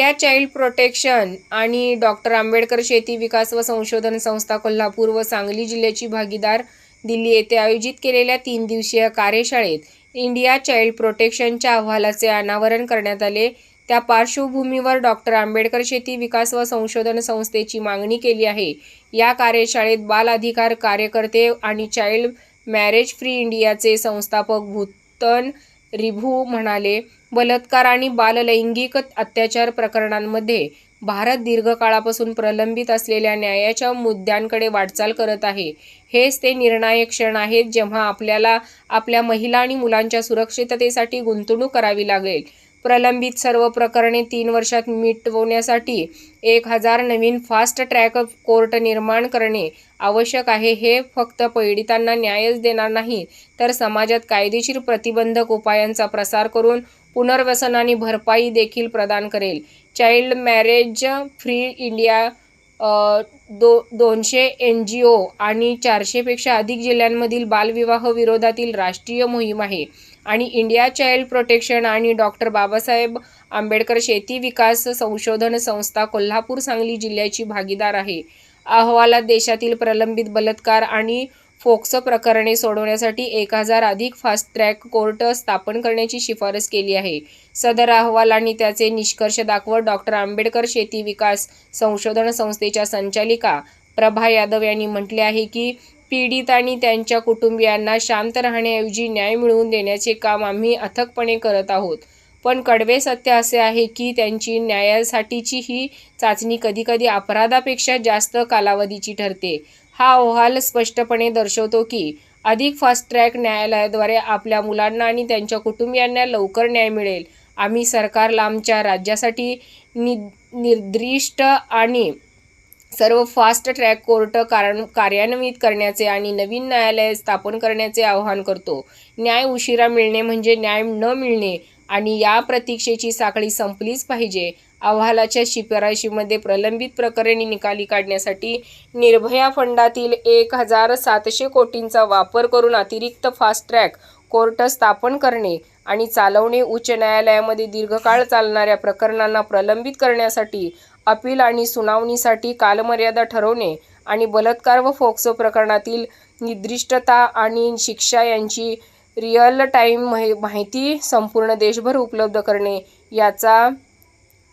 India child protection आणि doctor Ambedkar शेती विकास व संशोधन संस्था कोल्हापूर व सांगली जिल्ह्याची भागीदार दिल्ली येथे आयोजित केलेल्या तीन दिवसीय कार्यशाळेत इंडिया चाइल्ड प्रोटेक्शनच्या अहवालाचे अनावरण करण्यात आले. त्या पार्श्वभूमीवर डॉक्टर आंबेडकर शेती विकास व संशोधन संस्थेची मागणी केली आहे. या कार्यशाळेत बाल अधिकार कार्यकर्ते आणि चाइल्ड मॅरेज फ्री इंडियाचे संस्थापक भूतन रिभू म्हणाले बलात्कार आणि बाललैंगिक अत्याचार प्रकरणांमध्ये भारत दीर्घकाळापासून प्रलंबित असलेल्या न्यायाच्या मुद्द्यांकडे वाटचाल करत आहे. हेच ते निर्णायक क्षण आहेत जेव्हा आपल्याला आपल्या महिला आणि मुलांच्या सुरक्षिततेसाठी गुंतवणूक करावी लागेल. प्रलंबित सर्व प्रकरणे तीन वर्षात मिटवण्यासाठी एक हजार नवीन फास्ट ट्रॅक कोर्ट निर्माण करणे आवश्यक आहे. हे फक्त पीडितांना न्यायच देणार नाही तर समाजात कायदेशीर प्रतिबंधक उपायांचा प्रसार करून पुनर्वसन आणि भरपाई देखील प्रदान करेल. चाइल्ड मॅरेज फ्री इंडिया दो दोनशे एन जी ओ आणि चारशेपेक्षा अधिक जिल्ह्यांमधील बालविवाह विरोधातील राष्ट्रीय मोहीम आहे. आणि इंडिया चाइल्ड प्रोटेक्शन आणि डॉक्टर बाबासाहेब आंबेडकर शेती विकास संशोधन संस्था कोल्हापूर सांगली जिल्ह्याची भागीदार आहे. अहवालात देशातील प्रलंबित बलात्कार आणि फोक्सो प्रकरणे सोडवण्यासाठी एक हजार अधिक फास्ट ट्रॅक कोर्ट स्थापन करण्याची शिफारस केली आहे. सदर अहवाल आणि त्याचे निष्कर्ष दाखवत डॉक्टर आंबेडकर शेती विकास संशोधन संस्थेच्या संचालिका प्रभा यादव यांनी म्हटले आहे की पीडित आणि त्यांच्या कुटुंबियांना शांत राहण्याऐवजी न्याय मिळवून देण्याचे काम आम्ही अथकपणे करत आहोत. पण कडवे सत्य असे आहे की त्यांची न्यायासाठीची ही चाचणी कधीकधी अपराधापेक्षा जास्त कालावधीची ठरते. हा अहवाल स्पष्टपणे दर्शवतो की अधिक फास्ट ट्रॅक न्यायालयाद्वारे आपल्या मुलांना आणि त्यांच्या कुटुंबियांना लवकर न्याय मिळेल. आम्ही सरकारला आमच्या राज्यासाठी नि निर्दिष्ट आणि सर्व फास्ट ट्रॅक कोर्ट कारण कार्यान्वित करण्याचे आणि नवीन न्यायालय स्थापन करण्याचे आवाहन करतो. न्याय उशिरा मिळणे म्हणजे न्याय न मिळणे आणि या प्रतीक्षेची साखळी संपलीच पाहिजे. अहवालाच्या शिफारशीमध्ये प्रलंबित प्रकरणे निकाली काढण्यासाठी निर्भया फंडातील एक हजार सातशे कोटींचा वापर करून अतिरिक्त फास्ट ट्रॅक कोर्ट स्थापन करणे आणि चालवणे उच्च न्यायालयामध्ये दीर्घकाळ चालणाऱ्या प्रकरणांना प्रलंबित करण्यासाठी अपील आणि सुनावणीसाठी कालमर्यादा ठरवणे आणि बलात्कार व फोक्सो प्रकरणातील निर्दिष्टता आणि शिक्षा यांची रिअल टाईम माहिती संपूर्ण देशभर उपलब्ध करणे याचा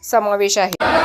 समावेश आहे.